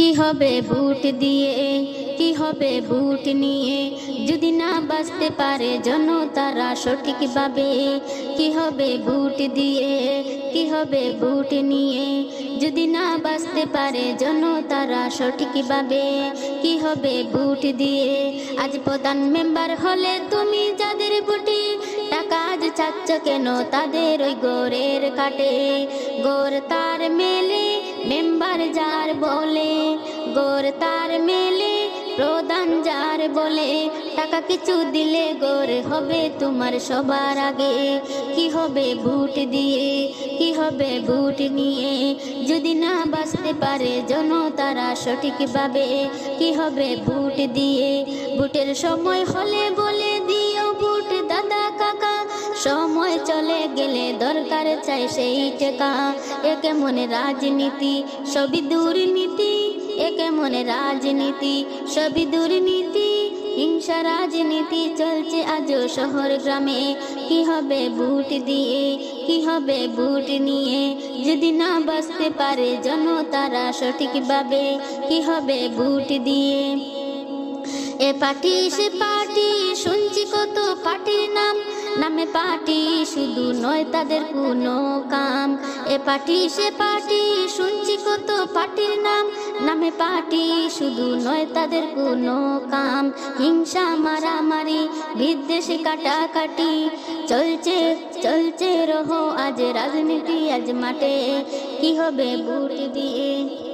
হবে বুট দিয়ে? কি হবে বুট নিয়ে? যদি না বাঁচতে পারে জনতারা সঠিকভাবে, কি হবে বুট দিয়ে? কি হবে বুট নিয়ে? যদি না বাঁচতে পারে জনতারা সঠিকভাবে, কি হবে বুট দিয়ে? আজ প্রধান মেম্বার হলে তুমি যাদের বুটি, টাকা আজ চাচ্ছ কেন তাদের ওই গোরের কাটে? গোর তার মেলে, মেম্বার যার বলে গোর তার মেলে, প্রধান যার বলে, টাকা কিছু দিলে গোর হবে তোমার সবার আগে। কি হবে বুট দিয়ে, কি হবে বুট নিয়ে? যদি না বাঁচতে পারে জনতারা সঠিকভাবে, কি হবে বুট দিয়ে? বুটের সময় হলে বলে দিও বুট দাদা, কাকা। সময় চলে গেলে দরকার চাই সেই টেকা। একে মনে রাজনীতি, সবই দুর্নীতি। একে মনে রাজনীতি সবই দুর্নীতি হিংসা রাজনীতি চলছে আজও শহর গ্রামে কি হবে বুট দিয়ে কি হবে বুট নিয়ে যদি না বাঁচতে পারে জনতারা সঠিকভাবে কি হবে বুট দিয়ে এ পার্টি সে পার্টি শুনছি কত পার্টির নাম নামে পার্টি শুধু নয় তাদের কোনো কাম এ পার্টি সে পার্টি শুনছি কত পার্টির নাম নামে পাটি শুধু নয় তাদের কোনো কাম। হিংসা, মারামারি, বিদ্বেষে, কাটাকাটি। চলছে চলছে রহ আজ রাজনীতি আজ মাঠে। কি হবে বুট দিয়ে?